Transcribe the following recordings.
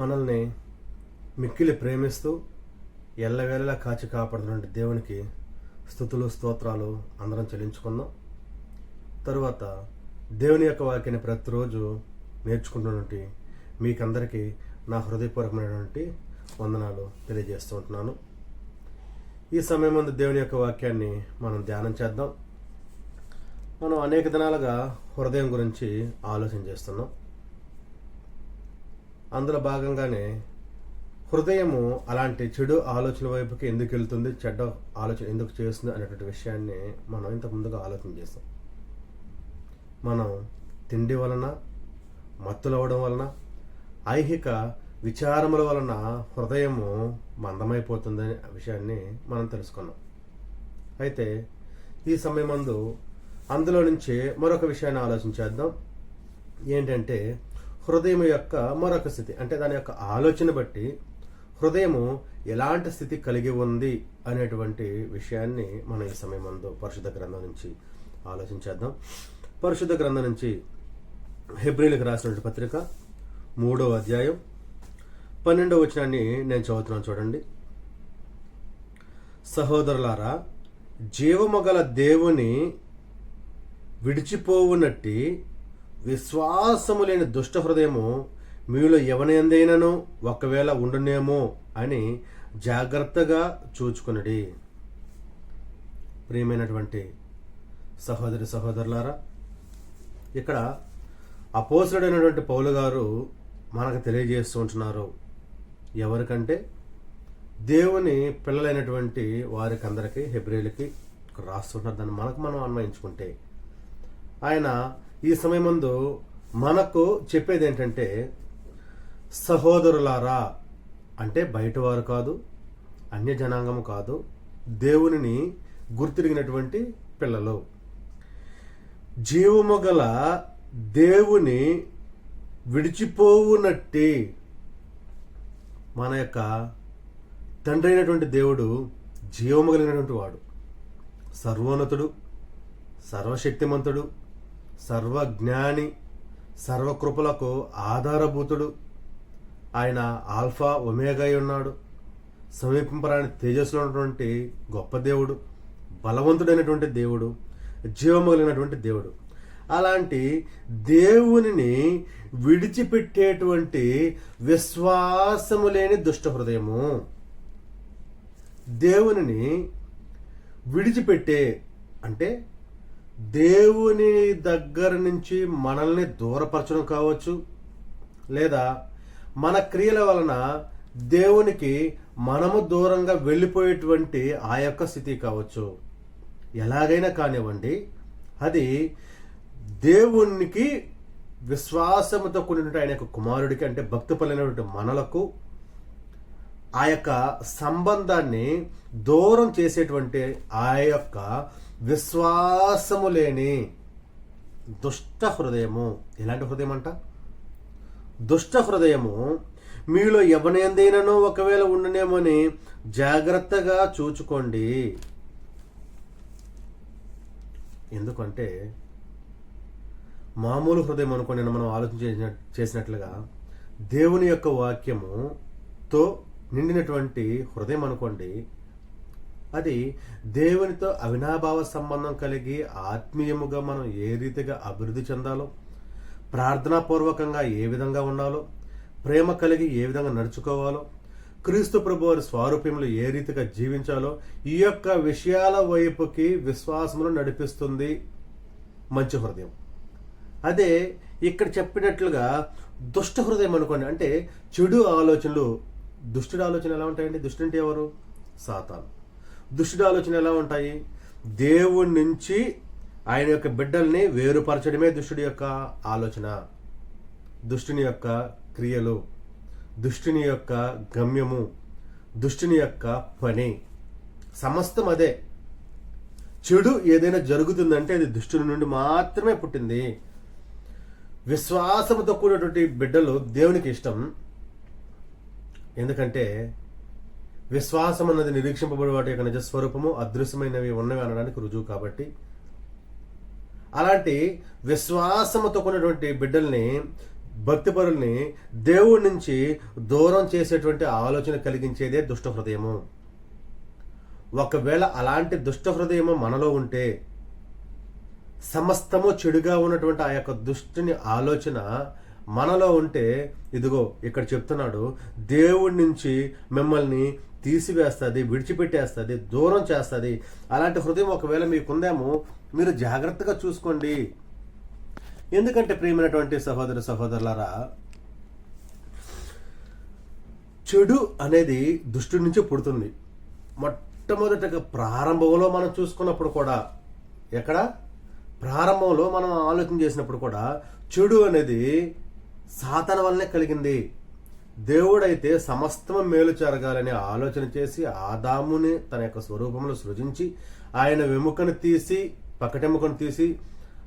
మనల్ని మిక్కిలి ప్రేమిస్తూ ఎల్లవేళలా కాచి కాపాడుతున్న దేవునికి స్థుతులు స్తోత్రాలు అందరం చెల్లించుకుందాం. తరువాత దేవుని యొక్క వాక్యాన్ని ప్రతిరోజు నేర్చుకుంటున్నటువంటి మీకందరికీ నా హృదయపూర్వకమైనటువంటి వందనాలు తెలియజేస్తూ ఉంటున్నాను. ఈ సమయం ముందు దేవుని యొక్క వాక్యాన్ని మనం ధ్యానం చేద్దాం. మనం అనేక దినాలుగా హృదయం గురించి ఆలోచన చేస్తున్నాం. అందులో భాగంగానే హృదయము అలాంటి చెడు ఆలోచన వైపుకి ఎందుకు వెళ్తుంది చెడ్డ ఆలోచన ఎందుకు చేస్తుంది అనేటువంటి విషయాన్ని మనం ఇంతకు ముందుగా ఆలోచన చేస్తాం మనం తిండి వలన మత్తులవ్వడం వలన ఐహిక విచారముల వలన హృదయము మందమైపోతుందనే విషయాన్ని మనం తెలుసుకున్నాం. అయితే ఈ సమయమందు అందులో నుంచి మరొక విషయాన్ని ఆలోచించేద్దాం ఏంటంటే హృదయం యొక్క మరొక స్థితి. అంటే దాని యొక్క ఆలోచన బట్టి హృదయము ఎలాంటి స్థితి కలిగి ఉంది అనేటువంటి విషయాన్ని మనం ఈ సమయం మందు పరిశుద్ధ గ్రంథం నుంచి ఆలోచించేద్దాం. పరిశుద్ధ గ్రంథం నుంచి హెబ్రిలకు రాసినటువంటి పత్రిక మూడవ అధ్యాయం పన్నెండవ వచనాన్ని నేను చదువుతున్నాను చూడండి. సహోదరులారా జీవమగల దేవుని విడిచిపోవునట్టి విశ్వాసము లేని దుష్ట హృదయము మీలో ఎవనైందైనను ఒకవేళ ఉండునేమో అని జాగ్రత్తగా చూచుకునడి ప్రియమైనటువంటి సహోదరి సహోదరులారా ఇక్కడ అపోసుడైనటువంటి పౌలు గారు మనకు తెలియజేస్తూ ఉంటున్నారు. ఎవరికంటే? దేవుని పిల్లలైనటువంటి వారికి అందరికీ హెబ్రిలకి రాస్తుంటారు దాన్ని మనకు మనం అన్వయించుకుంటే ఆయన ఈ సమయమందు మనకు చెప్పేది ఏంటంటే సహోదరులారా అంటే బయటవారు కాదు అన్య జనాంగము కాదు దేవునిని గుర్తిరిగినటువంటి పిల్లలు. జీవము గల దేవుని విడిచిపోవునట్టి మన యొక్క తండ్రి అయినటువంటి దేవుడు జీవము కలిగినటువంటి వాడు. సర్వోన్నతుడు సర్వశక్తిమంతుడు సర్వజ్ఞాని సర్వకృపలకు ఆధారభూతుడు. ఆయన ఆల్ఫా ఒమేగా ఉన్నాడు. సమీపింపరాని తేజస్సులో ఉన్నటువంటి గొప్ప దేవుడు బలవంతుడైనటువంటి దేవుడు జీవమగిలినటువంటి దేవుడు. అలాంటి దేవునిని విడిచిపెట్టేటువంటి విశ్వాసము లేని దుష్ట హృదయము దేవునిని విడిచిపెట్టే అంటే దేవుని దగ్గర నుంచి మనల్ని దూరపరచడం కావచ్చు లేదా మన క్రియల వలన దేవునికి మనము దూరంగా వెళ్ళిపోయేటువంటి ఆ యొక్క స్థితి కావచ్చు. ఎలాగైనా కానివ్వండి అది దేవునికి విశ్వాసముతో కూడినటువంటి ఆయన యొక్క కుమారుడికి అంటే భక్తిపలైనటువంటి మనలకు ఆ యొక్క సంబంధాన్ని దూరం చేసేటువంటి ఆ యొక్క విశ్వాసము లేని దుష్ట హృదయము. ఎలాంటి హృదయం అంట దుష్ట హృదయము మీలో ఎవనేందైనానో ఒకవేళ ఉండనేమని జాగ్రత్తగా చూచుకోండి. ఎందుకంటే మామూలు హృదయం అనుకోండి మనం ఆలోచన చేసిన- చేసినట్లుగా దేవుని యొక్క వాక్యముతో నిండినటువంటి హృదయం అనుకోండి అది దేవునితో అవినాభావ సంబంధం కలిగి ఆత్మీయముగా మనం ఏ రీతిగా అభివృద్ధి చెందాలో ప్రార్థనాపూర్వకంగా ఏ విధంగా ఉండాలో ప్రేమ కలిగి ఏ విధంగా నడుచుకోవాలో క్రీస్తు ప్రభు వారి స్వారూప్యంలో ఏ రీతిగా జీవించాలో ఈ యొక్క విషయాల వైపుకి విశ్వాసమును నడిపిస్తుంది మంచి హృదయం. అదే ఇక్కడ చెప్పినట్లుగా దుష్ట హృదయం అనుకోండి అంటే చెడు ఆలోచనలు దుష్టుడు ఆలోచన ఎలా ఉంటాయండి? దుష్టు అంటే ఎవరు? సాతాను. దుష్టుడు ఆలోచన ఎలా ఉంటాయి? దేవుడి నుంచి ఆయన యొక్క బిడ్డల్ని వేరుపరచడమే దుష్టుడి యొక్క ఆలోచన. దుష్టుని యొక్క క్రియలు దుష్టుని యొక్క గమ్యము దుష్టుని యొక్క పని. సమస్తం అదే. చెడు ఏదైనా జరుగుతుందంటే అది దుష్టుని నుండి మాత్రమే పుట్టింది. విశ్వాసముతో కూడినటువంటి బిడ్డలు దేవునికి ఇష్టం. ఎందుకంటే విశ్వాసం అన్నది నిరీక్షింపబడి వాటి యొక్క నిజస్వరూపము అదృశ్యమైనవి ఉన్నవి అనడానికి రుజువు కాబట్టి. అలాంటి విశ్వాసముతో కొన్నటువంటి బిడ్డల్ని భక్తిపరుల్ని దేవుడి నుంచి దూరం చేసేటువంటి ఆలోచన కలిగించేదే దుష్ట హృదయము ఒకవేళ అలాంటి దుష్ట హృదయము మనలో ఉంటే సమస్తము చెడుగా ఉన్నటువంటి ఆ యొక్క దుష్టుని ఆలోచన మనలో ఉంటే ఇదిగో ఇక్కడ చెప్తున్నాడు దేవుడి నుంచి మిమ్మల్ని తీసివేస్తుంది విడిచిపెట్టేస్తుంది దూరం చేస్తుంది. అలాంటి హృదయం ఒకవేళ మీకుందేమో మీరు జాగ్రత్తగా చూసుకోండి. ఎందుకంటే ప్రియమైనటువంటి సహోదర సహోదరులారా చెడు అనేది దుష్టి నుంచి పుడుతుంది. మొట్టమొదటగా ప్రారంభంలో మనం చూసుకున్నప్పుడు కూడా ఎక్కడ? ప్రారంభంలో మనం ఆలోచన చేసినప్పుడు కూడా చెడు అనేది సాతన వల్లనే కలిగింది. దేవుడైతే సమస్తం మేలు జరగాలనే ఆలోచన చేసి ఆదాముని తన యొక్క స్వరూపంలో సృజించి ఆయన వెముకను తీసి పక్కటెముకను తీసి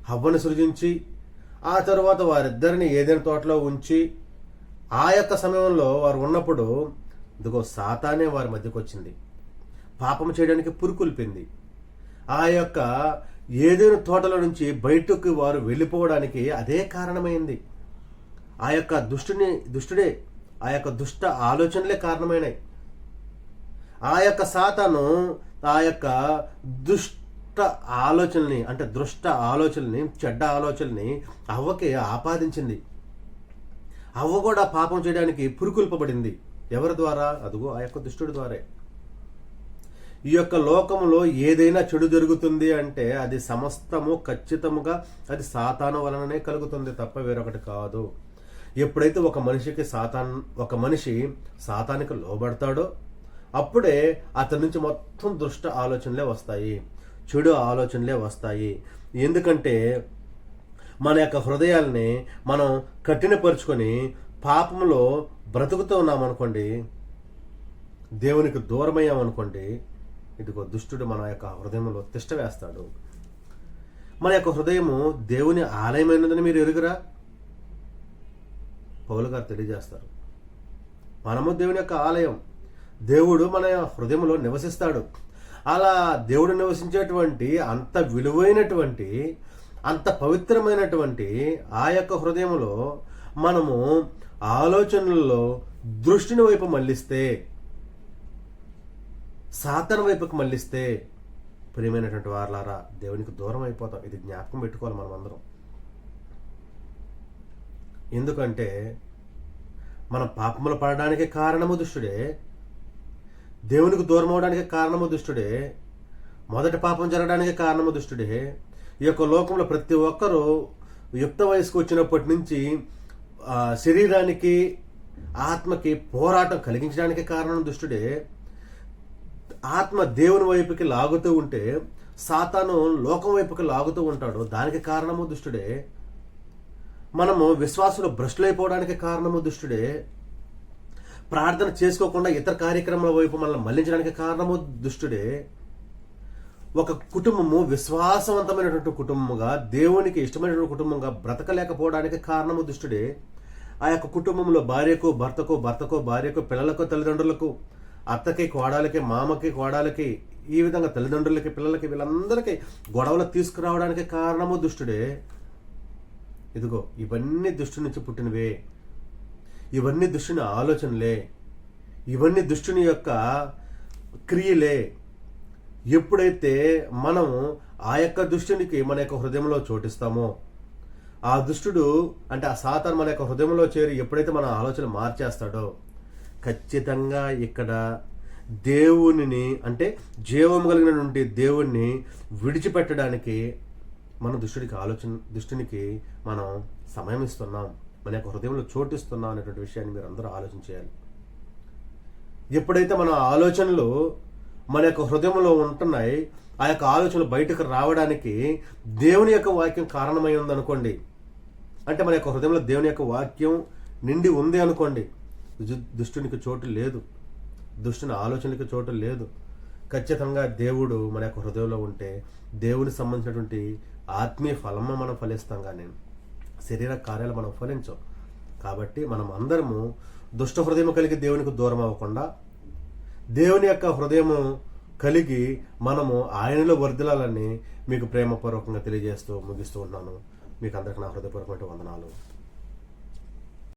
హవ్వను సృజించి ఆ తరువాత వారిద్దరిని ఏదైనా తోటలో ఉంచి ఆ యొక్క సమయంలో వారు ఉన్నప్పుడు ఇదిగో సాతానే వారి మధ్యకు వచ్చింది. పాపం చేయడానికి పురుకొల్పింది ఆ యొక్క ఏదైనా తోటలో నుంచి బయటకు వారు వెళ్ళిపోవడానికి అదే కారణమైంది. ఆ యొక్క దుష్టుని దుష్టుడే ఆ యొక్క దుష్ట ఆలోచనలే కారణమైనవి ఆ యొక్క సాతాను ఆ యొక్క దుష్ట ఆలోచనని అంటే దుష్ట ఆలోచనని చెడ్డ ఆలోచనని అవ్వకి ఆపాదించింది. అవ్వ కూడా పాపం చేయడానికి పురుకుల్పబడింది. ఎవరి ద్వారా? అదిగో ఆ యొక్క దుష్టుడి ద్వారే. ఈ యొక్క లోకములో ఏదైనా చెడు జరుగుతుంది అంటే అది సమస్తము ఖచ్చితముగా అది సాతాను వలననే కలుగుతుంది తప్ప వేరొకటి కాదు. ఎప్పుడైతే ఒక మనిషికి సాతాన్ ఒక మనిషి సాతానికి లోబడతాడో అప్పుడే అతని నుంచి మొత్తం దుష్ట ఆలోచనలే వస్తాయి చెడు ఆలోచనలే వస్తాయి. ఎందుకంటే మన యొక్క హృదయాల్ని మనం కఠినపరుచుకొని పాపంలో బ్రతుకుతూ ఉన్నామనుకోండి దేవునికి దూరమయ్యామనుకోండి ఇదిగో దుష్టుడు మన యొక్క హృదయంలో తిష్ట వేస్తాడు. మన యొక్క హృదయము దేవుని ఆలయమైనదని మీరు ఎరుగురా? పౌలు గారు తెలియజేస్తారు. మనము దేవుని యొక్క ఆలయం దేవుడు మన హృదయంలో నివసిస్తాడు. అలా దేవుడు నివసించేటువంటి అంత విలువైనటువంటి అంత పవిత్రమైనటువంటి ఆ యొక్క హృదయంలో మనము ఆలోచనల్లో దృష్టిని వైపు మళ్ళిస్తే సాతన వైపుకి మళ్ళిస్తే ప్రియమైనటువంటి వారలారా దేవునికి దూరం అయిపోతాం. ఇది జ్ఞాపకం పెట్టుకోవాలి మనం అందరం ఎందుకంటే మన పాపములు పడడానికి కారణము దుష్టుడే. దేవునికి దూరం అవడానికి కారణము దుష్టుడే. మొదటి పాపం జరగడానికి కారణము దుష్టుడే. ఈ యొక్క లోకంలో ప్రతి ఒక్కరూ యుక్త వయసుకు వచ్చినప్పటి నుంచి శరీరానికి ఆత్మకి పోరాటం కలిగించడానికి కారణం దుష్టుడే. ఆత్మ దేవుని వైపుకి లాగుతూ ఉంటే సాతాను లోకం వైపుకి లాగుతూ ఉంటాడు. దానికి కారణము దుష్టుడే. మనము విశ్వాసులు భ్రష్టులైపోవడానికి కారణము దుష్టుడే. ప్రార్థన చేసుకోకుండా ఇతర కార్యక్రమాల వైపు మనల్ని మళ్ళించడానికి కారణము దుష్టుడే. ఒక కుటుంబము విశ్వాసవంతమైనటువంటి కుటుంబముగా దేవునికి ఇష్టమైనటువంటి కుటుంబంగా బ్రతకలేకపోవడానికి కారణము దుష్టుడే. ఆ యొక్క కుటుంబంలో భార్యకు భర్తకు భర్తకు భార్యకు పిల్లలకు తల్లిదండ్రులకు అత్తకి కోడలకి మామకి కోడలకి ఈ విధంగా తల్లిదండ్రులకి పిల్లలకి వీళ్ళందరికీ గొడవలు తీసుకురావడానికి కారణము దుష్టుడే. ఇదిగో ఇవన్నీ దుష్టు నుంచి పుట్టినవే. ఇవన్నీ దుష్టుని ఆలోచనలే. ఇవన్నీ దుష్టుని యొక్క క్రియలే. ఎప్పుడైతే మనం ఆ యొక్క దుష్టునికి మన యొక్క హృదయంలో చోటిస్తామో ఆ దుష్టుడు అంటే ఆ సాతాన్ మన యొక్క హృదయంలో చేరి ఎప్పుడైతే మన ఆలోచన మార్చేస్తాడో ఖచ్చితంగా ఇక్కడ దేవునిని అంటే జీవం కలిగినటువంటి దేవుణ్ణి విడిచిపెట్టడానికి మన దుష్టుడికి ఆలోచన దుష్టునికి మనం సమయం ఇస్తున్నాం మన యొక్క హృదయంలో చోటిస్తున్నాం అనేటువంటి విషయాన్ని మీరు అందరూ ఆలోచన చేయాలి. ఎప్పుడైతే మన ఆలోచనలు మన యొక్క హృదయంలో ఉంటున్నాయి ఆ యొక్క ఆలోచనలు బయటకు రావడానికి దేవుని యొక్క వాక్యం కారణమై ఉందనుకోండి అంటే మన యొక్క హృదయంలో దేవుని యొక్క వాక్యం నిండి ఉంది అనుకోండి దుష్టునికి చోటు లేదు దుష్టుని ఆలోచనకి చోటు లేదు. ఖచ్చితంగా దేవుడు మన యొక్క హృదయంలో ఉంటే దేవునికి సంబంధించినటువంటి ఆత్మీయ ఫలమ మనం ఫలిస్తాం కానీ శరీర కార్యాలు మనం ఫలించం కాబట్టి మనం అందరము దుష్ట హృదయం కలిగి దేవునికి దూరం అవ్వకుండా దేవుని యొక్క హృదయము కలిగి మనము ఆయనలో వర్ధిల్లాలని మీకు ప్రేమపూర్వకంగా తెలియజేస్తూ ముగిస్తూ ఉన్నాను. మీకు అందరికి నా హృదయపూర్వకమైన వందనాలు.